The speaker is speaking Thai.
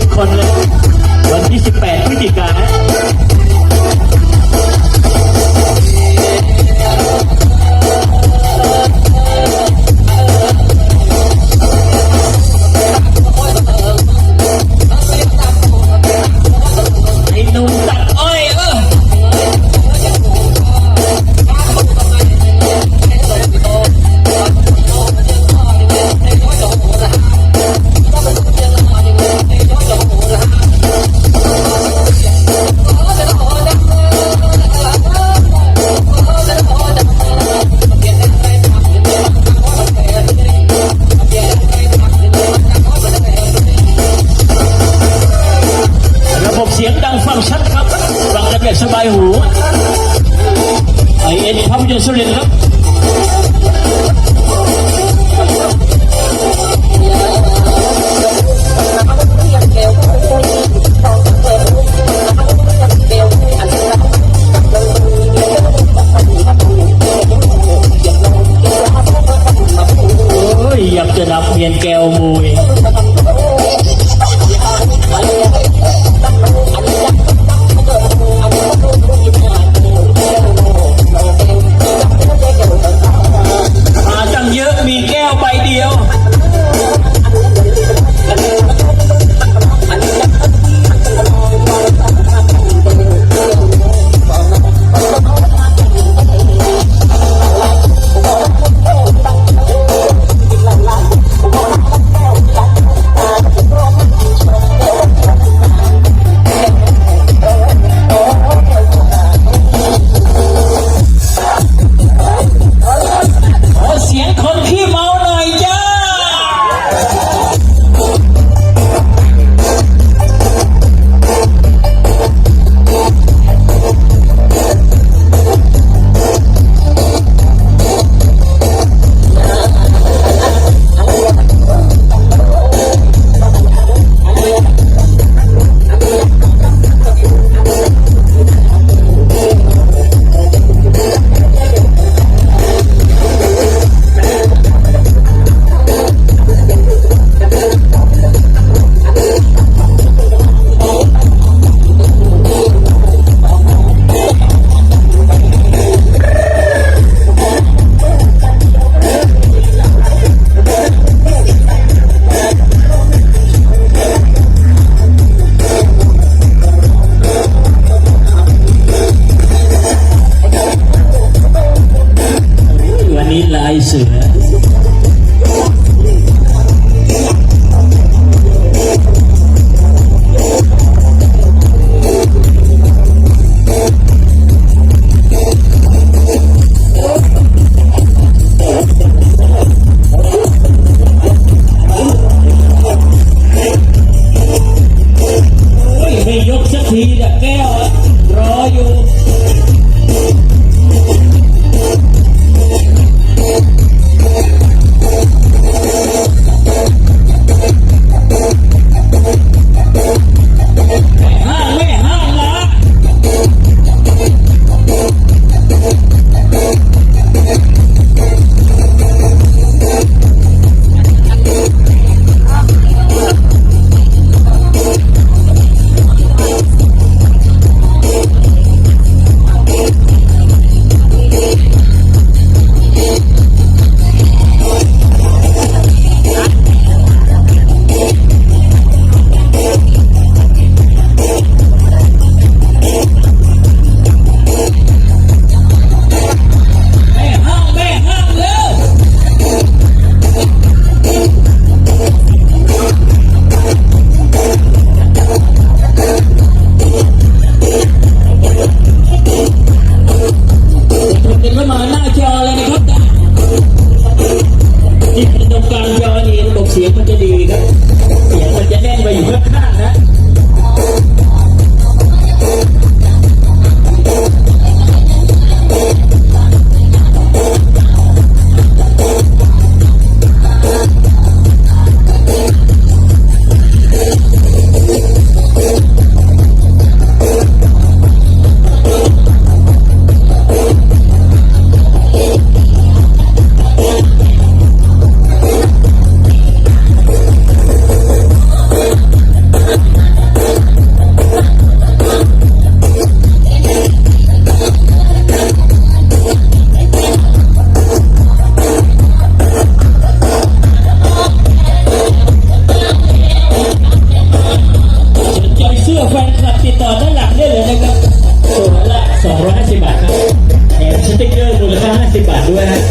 10 คนเลยวันที่ 18 นใจเสื้อแฟนคลับติดต่อด้านหลังได้เลยนะครับตัวละ250บาทครับแถมสติ๊กเกอร์มูลค่า50บาทด้วยนะ